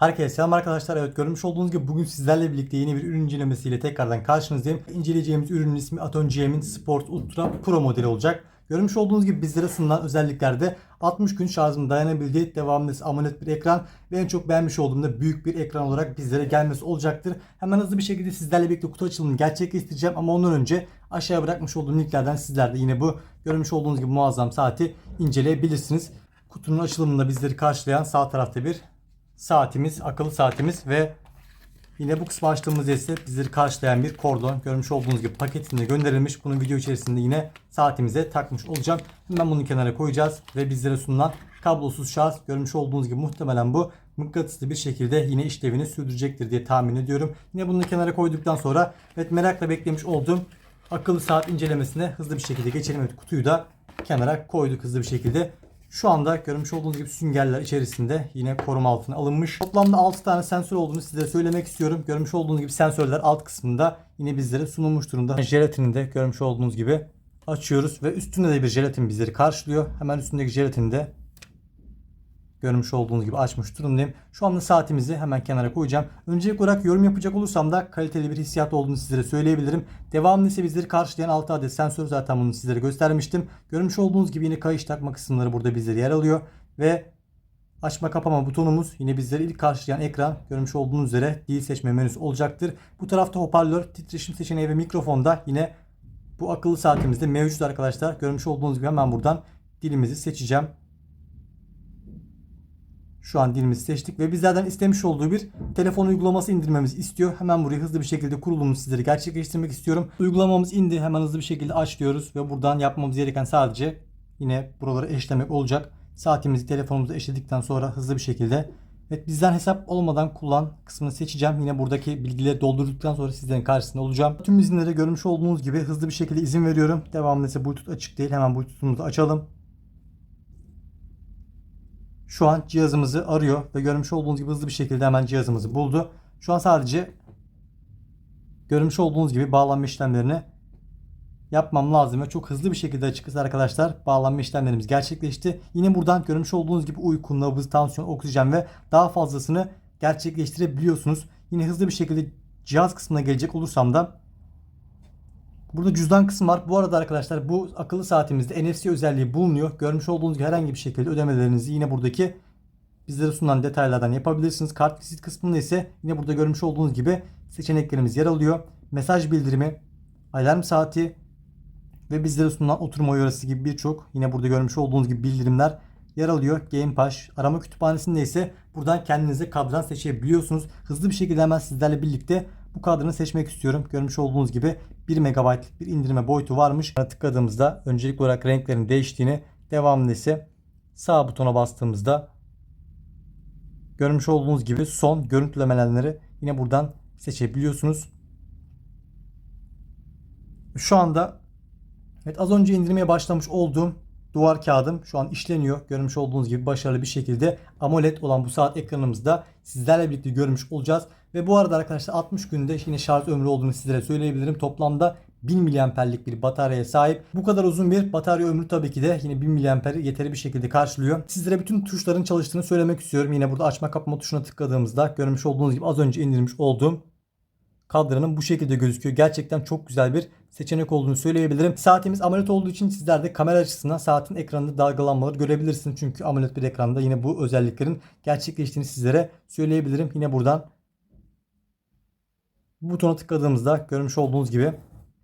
Herkese selam arkadaşlar. Evet görmüş olduğunuz gibi bugün sizlerle birlikte yeni bir ürün incelemesiyle tekrardan karşınızdayım. İnceleyeceğimiz ürünün ismi Aton GM'in Sport Ultra Pro modeli olacak. Görmüş olduğunuz gibi bizlere sunulan özelliklerde 60 gün şarjın dayanabildiği devamlı AMOLED bir ekran ve en çok beğenmiş olduğum da büyük bir ekran olarak bizlere gelmesi olacaktır. Hemen hızlı bir şekilde sizlerle birlikte kutu açılımını gerçekleştireceğim ama ondan önce aşağıya bırakmış olduğum linklerden sizler de yine bu görmüş olduğunuz gibi muazzam saati inceleyebilirsiniz. Kutunun açılımında bizleri karşılayan sağ tarafta bir saatimiz, akıllı saatimiz ve yine bu kısmı açtığımızda ise bizleri karşılayan bir kordon. Görmüş olduğunuz gibi paketinde gönderilmiş. Bunu video içerisinde yine saatimize takmış olacağım. Hemen bunu kenara koyacağız ve bizlere sunulan kablosuz şarj görmüş olduğunuz gibi muhtemelen bu mıknatıslı bir şekilde yine işlevini sürdürecektir diye tahmin ediyorum. Yine bunu kenara koyduktan sonra evet merakla beklemiş olduğum akıllı saat incelemesine hızlı bir şekilde geçelim. Evet kutuyu da kenara koyduk hızlı bir şekilde. Şu anda görmüş olduğunuz gibi süngerler içerisinde yine koruma altına alınmış. Toplamda 6 tane sensör olduğunu size söylemek istiyorum. Görmüş olduğunuz gibi sensörler alt kısmında yine bizlere sunulmuş durumda. Jelatini de görmüş olduğunuz gibi açıyoruz ve üstünde de bir jelatin bizleri karşılıyor. Hemen üstündeki jelatini de görmüş olduğunuz gibi açmış durumdayım. Şu anda saatimizi hemen kenara koyacağım. Öncelik olarak yorum yapacak olursam da kaliteli bir hissiyat olduğunu sizlere söyleyebilirim. Devamlı ise bizleri karşılayan 6 adet sensör zaten bunu sizlere göstermiştim. Görmüş olduğunuz gibi yine kayış takma kısımları burada bizlere yer alıyor. Ve açma kapama butonumuz yine bizleri ilk karşılayan ekran görmüş olduğunuz üzere dil seçme menüsü olacaktır. Bu tarafta hoparlör, titreşim seçeneği ve mikrofonda yine bu akıllı saatimizde mevcut arkadaşlar. Görmüş olduğunuz gibi hemen buradan dilimizi seçeceğim. Şu an dilimizi seçtik ve bizlerden istemiş olduğu bir telefon uygulaması indirmemizi istiyor. Hemen buraya hızlı bir şekilde kurulumunu sizlere gerçekleştirmek istiyorum. Uygulamamız indi. Hemen hızlı bir şekilde aç diyoruz ve buradan yapmamız gereken sadece yine buraları eşlemek olacak. Saatimizi telefonumuza eşledikten sonra hızlı bir şekilde Evet bizden hesap olmadan kullan kısmını seçeceğim. Yine buradaki bilgileri doldurduktan sonra sizlerin karşısında olacağım. Tüm izinlere görmüş olduğunuz gibi hızlı bir şekilde izin veriyorum. Devamlı ise Bluetooth açık değil. Hemen Bluetooth'umuzu açalım. Şu an cihazımızı arıyor ve görmüş olduğunuz gibi hızlı bir şekilde hemen cihazımızı buldu. Şu an sadece görmüş olduğunuz gibi bağlanma işlemlerini yapmam lazım ve çok hızlı bir şekilde açıkçası arkadaşlar bağlanma işlemlerimiz gerçekleşti. Yine buradan görmüş olduğunuz gibi uyku, nabız, tansiyon, oksijen ve daha fazlasını gerçekleştirebiliyorsunuz. Yine hızlı bir şekilde cihaz kısmına gelecek olursam da Burada cüzdan kısmı var. Bu arada arkadaşlar bu akıllı saatimizde NFC özelliği bulunuyor. Görmüş olduğunuz gibi herhangi bir şekilde ödemelerinizi yine buradaki bizlere sunulan detaylardan yapabilirsiniz. Kart vizit kısmında ise yine burada görmüş olduğunuz gibi seçeneklerimiz yer alıyor. Mesaj bildirimi, alarm saati ve bizlere sunulan oturma uyarısı gibi birçok yine burada görmüş olduğunuz gibi bildirimler yer alıyor. Game Pass arama kütüphanesinde ise buradan kendinize kadran seçebiliyorsunuz. Hızlı bir şekilde hemen sizlerle birlikte bu kadranı seçmek istiyorum. Görmüş olduğunuz gibi 1 MB'lik bir indirme boyutu varmış. Tıkladığımızda öncelikli olarak renklerin değiştiğini devamlı ise sağ butona bastığımızda görmüş olduğunuz gibi son görüntülemeleri yine buradan seçebiliyorsunuz. Şu anda evet az önce indirmeye başlamış olduğum duvar kağıdım şu an işleniyor. Görmüş olduğunuz gibi başarılı bir şekilde AMOLED olan bu saat ekranımızda sizlerle birlikte görmüş olacağız. Ve bu arada arkadaşlar 60 günde yine şarj ömrü olduğunu sizlere söyleyebilirim. Toplamda 1000 miliamperlik bir bataryaya sahip. Bu kadar uzun bir batarya ömrü tabii ki de yine 1000 miliamper yeterli bir şekilde karşılıyor. Sizlere bütün tuşların çalıştığını söylemek istiyorum. Yine burada açma kapama tuşuna tıkladığımızda görmüş olduğunuz gibi az önce indirmiş olduğum kadranın bu şekilde gözüküyor. Gerçekten çok güzel bir seçenek olduğunu söyleyebilirim. Saatimiz AMOLED olduğu için sizler de kamera açısından saatin ekranında dalgalanmaları görebilirsiniz. Çünkü AMOLED bir ekranda yine bu özelliklerin gerçekleştiğini sizlere söyleyebilirim. Yine buradan bu butona tıkladığımızda görmüş olduğunuz gibi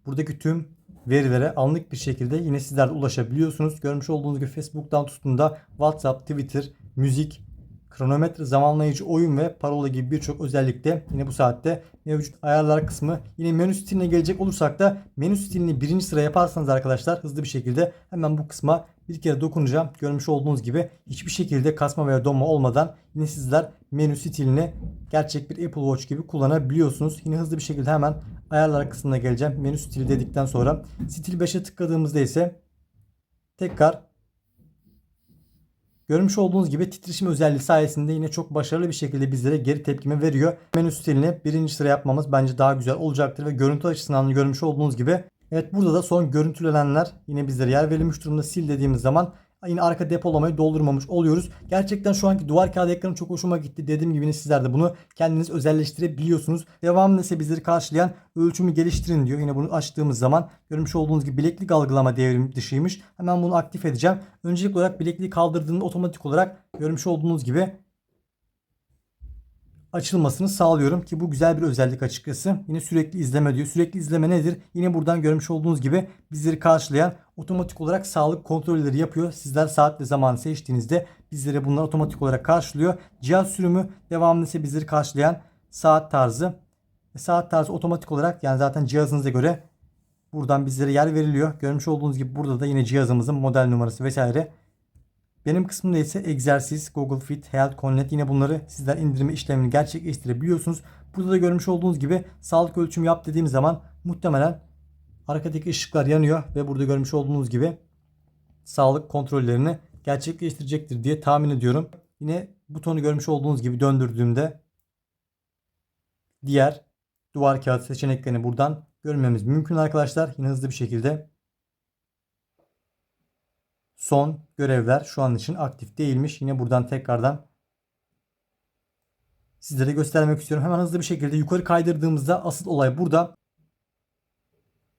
buradaki tüm verilere anlık bir şekilde yine sizler de ulaşabiliyorsunuz. Görmüş olduğunuz gibi Facebook'tan tutun da WhatsApp, Twitter, müzik, kronometre, zamanlayıcı, oyun ve parola gibi birçok özellikte yine bu saatte mevcut ayarlar kısmı. Yine menü stiline gelecek olursak da menü stilini birinci sıra yaparsanız arkadaşlar hızlı bir şekilde hemen bu kısma bir kere dokunacağım. Görmüş olduğunuz gibi hiçbir şekilde kasma veya donma olmadan yine sizler menü stilini gerçek bir Apple Watch gibi kullanabiliyorsunuz. Yine hızlı bir şekilde hemen ayarlar kısmına geleceğim. Menü stili dedikten sonra stil 5'e tıkladığımızda ise tekrar Görmüş olduğunuz gibi titreşim özelliği sayesinde yine çok başarılı bir şekilde bizlere geri tepkime veriyor. Menü stilini birinci sıra yapmamız bence daha güzel olacaktır ve görüntü açısından görmüş olduğunuz gibi Evet burada da son görüntülenenler yine bizlere yer verilmiş durumda sil dediğimiz zaman yine arka depolamayı doldurmamış oluyoruz. Gerçekten şu anki duvar kağıdı ekranı çok hoşuma gitti. Dediğim gibi sizler de bunu kendiniz özelleştirebiliyorsunuz. Devamında ise bizleri karşılayan ölçümü geliştirin diyor. Yine bunu açtığımız zaman görmüş olduğunuz gibi bileklik algılama devrim dışıymış. Hemen bunu aktif edeceğim. Öncelikli olarak bilekliği kaldırdığında otomatik olarak görmüş olduğunuz gibi açılmasını sağlıyorum ki bu güzel bir özellik açıkçası. Yine sürekli izleme diyor. Sürekli izleme nedir? Yine buradan görmüş olduğunuz gibi bizleri karşılayan otomatik olarak sağlık kontrolleri yapıyor. Sizler saat ve zamanı seçtiğinizde bizlere bunlar otomatik olarak karşılıyor. Cihaz sürümü devamlı ise bizleri karşılayan saat tarzı. Saat tarzı otomatik olarak yani zaten cihazınıza göre buradan bizlere yer veriliyor. Görmüş olduğunuz gibi burada da yine cihazımızın model numarası vesaire benim kısmımda ise egzersiz, Google Fit, Health Connect yine bunları sizler indirme işlemini gerçekleştirebiliyorsunuz. Burada da görmüş olduğunuz gibi sağlık ölçümü yap dediğim zaman muhtemelen arkadaki ışıklar yanıyor ve burada görmüş olduğunuz gibi sağlık kontrollerini gerçekleştirecektir diye tahmin ediyorum. Yine butonu görmüş olduğunuz gibi döndürdüğümde diğer duvar kağıt seçeneklerini buradan görmemiz mümkün arkadaşlar. Yine hızlı bir şekilde son görevler şu an için aktif değilmiş. Yine buradan tekrardan sizlere göstermek istiyorum. Hemen hızlı bir şekilde yukarı kaydırdığımızda asıl olay burada.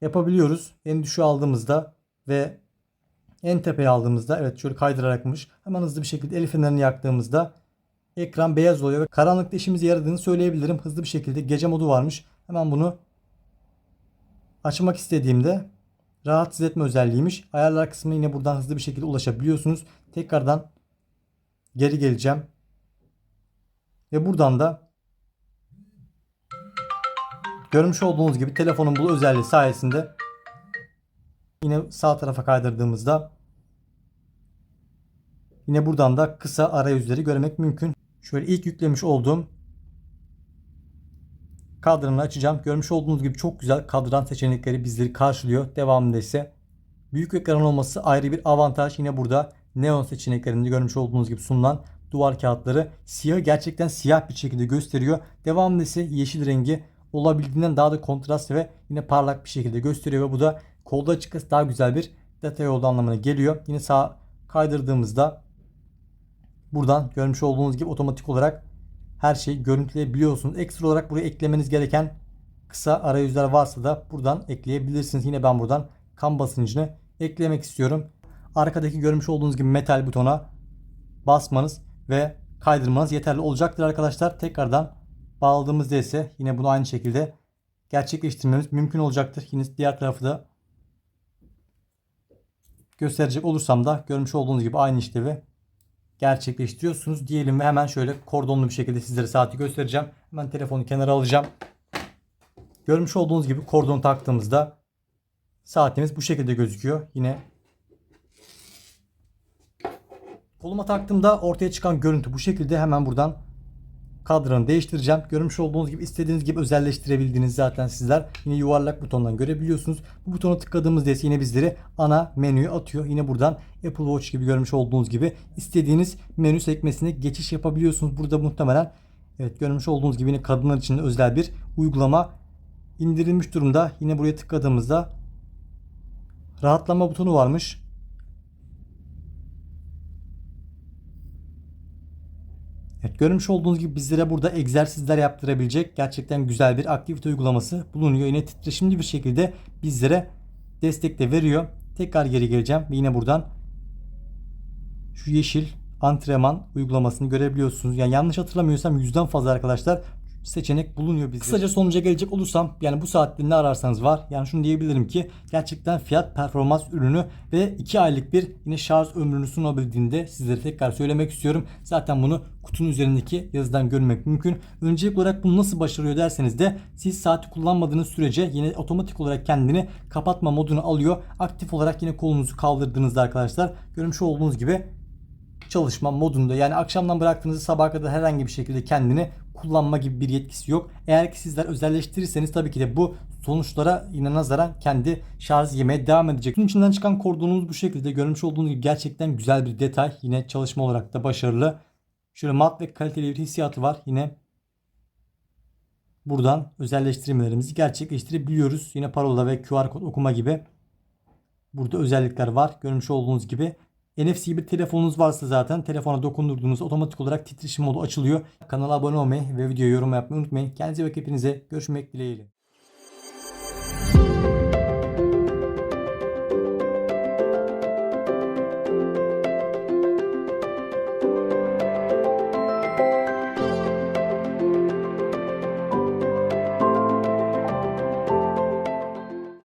Yapabiliyoruz. En düşüğü aldığımızda ve en tepeye aldığımızda evet şöyle kaydırarakmış. Hemen hızlı bir şekilde el fenerini yaktığımızda ekran beyaz oluyor ve karanlıkta işimize yaradığını söyleyebilirim. Hızlı bir şekilde gece modu varmış. Hemen bunu açmak istediğimde rahatsız etme özelliğiymiş. Ayarlar kısmına yine buradan hızlı bir şekilde ulaşabiliyorsunuz. Tekrardan geri geleceğim. Ve buradan da görmüş olduğunuz gibi telefonun bu özelliği sayesinde yine sağ tarafa kaydırdığımızda yine buradan da kısa arayüzleri görmek mümkün. Şöyle ilk yüklemiş olduğum kadranı açacağım. Görmüş olduğunuz gibi çok güzel kadran seçenekleri bizleri karşılıyor. Devamında ise büyük ekran olması ayrı bir avantaj. Yine burada neon seçeneklerinde görmüş olduğunuz gibi sunulan duvar kağıtları siyah gerçekten siyah bir şekilde gösteriyor. Devamında ise yeşil rengi olabildiğinden daha da kontrast ve yine parlak bir şekilde gösteriyor ve bu da kolda açıkçası daha güzel bir detay olduğu anlamına geliyor. Yine sağ kaydırdığımızda buradan görmüş olduğunuz gibi otomatik olarak her şeyi görüntüleyebiliyorsunuz. Ekstra olarak buraya eklemeniz gereken kısa arayüzler varsa da buradan ekleyebilirsiniz. Yine ben buradan kan basıncını eklemek istiyorum. Arkadaki görmüş olduğunuz gibi metal butona basmanız ve kaydırmanız yeterli olacaktır arkadaşlar. Tekrardan bağladığımızda ise yine bunu aynı şekilde gerçekleştirmemiz mümkün olacaktır. Yine diğer tarafı da gösterecek olursam da görmüş olduğunuz gibi aynı işlevi gerçekleştiriyorsunuz diyelim ve hemen şöyle kordonlu bir şekilde sizlere saati göstereceğim. Hemen telefonu kenara alacağım. Görmüş olduğunuz gibi kordon taktığımızda saatimiz bu şekilde gözüküyor. Yine koluma taktığımda ortaya çıkan görüntü bu şekilde hemen buradan kadranı değiştireceğim. Görmüş olduğunuz gibi istediğiniz gibi özelleştirebildiğiniz zaten sizler yine yuvarlak butondan görebiliyorsunuz. Bu butona tıkladığımızda ise yine bizleri ana menüye atıyor. Yine buradan Apple Watch gibi görmüş olduğunuz gibi istediğiniz menü sekmesine geçiş yapabiliyorsunuz. Burada muhtemelen evet görmüş olduğunuz gibi yine kadınlar için özel bir uygulama indirilmiş durumda. Yine buraya tıkladığımızda rahatlama butonu varmış. Evet, görmüş olduğunuz gibi bizlere burada egzersizler yaptırabilecek gerçekten güzel bir aktivite uygulaması bulunuyor. Yine titreşimli bir şekilde bizlere destek de veriyor. Tekrar geri geleceğim ve yine buradan şu yeşil antrenman uygulamasını görebiliyorsunuz. Yani yanlış hatırlamıyorsam yüzden fazla arkadaşlar seçenek bulunuyor bizde. Kısaca sonuca gelecek olursam yani bu saatte ne ararsanız var. Yani şunu diyebilirim ki gerçekten fiyat performans ürünü ve 2 aylık bir yine şarj ömrünü sunabildiğinde sizlere tekrar söylemek istiyorum. Zaten bunu kutunun üzerindeki yazıdan görmek mümkün. Öncelikli olarak bunu nasıl başarıyor derseniz de siz saati kullanmadığınız sürece yine otomatik olarak kendini kapatma modunu alıyor. Aktif olarak yine kolunuzu kaldırdığınızda arkadaşlar görmüş olduğunuz gibi çalışma modunda yani akşamdan bıraktığınızda sabah kadar herhangi bir şekilde kendini kullanma gibi bir yetkisi yok. Eğer ki sizler özelleştirirseniz tabii ki de bu sonuçlara yine nazaran kendi şarj yemeye devam edecek. Bunun içinden çıkan kordonumuz bu şekilde görmüş olduğunuz gibi gerçekten güzel bir detay. Yine çalışma olarak da başarılı. Şöyle mat ve kaliteli bir hissiyatı var. Yine buradan özelleştirmelerimizi gerçekleştirebiliyoruz. Yine parola ve QR kod okuma gibi burada özellikler var. Görmüş olduğunuz gibi NFC bir telefonunuz varsa zaten telefona dokundurduğunuz otomatik olarak titreşim modu açılıyor. Kanala abone olmayı ve videoya yorum yapmayı unutmayın. Kendinize bakın hepinize. Görüşmek dileğiyle.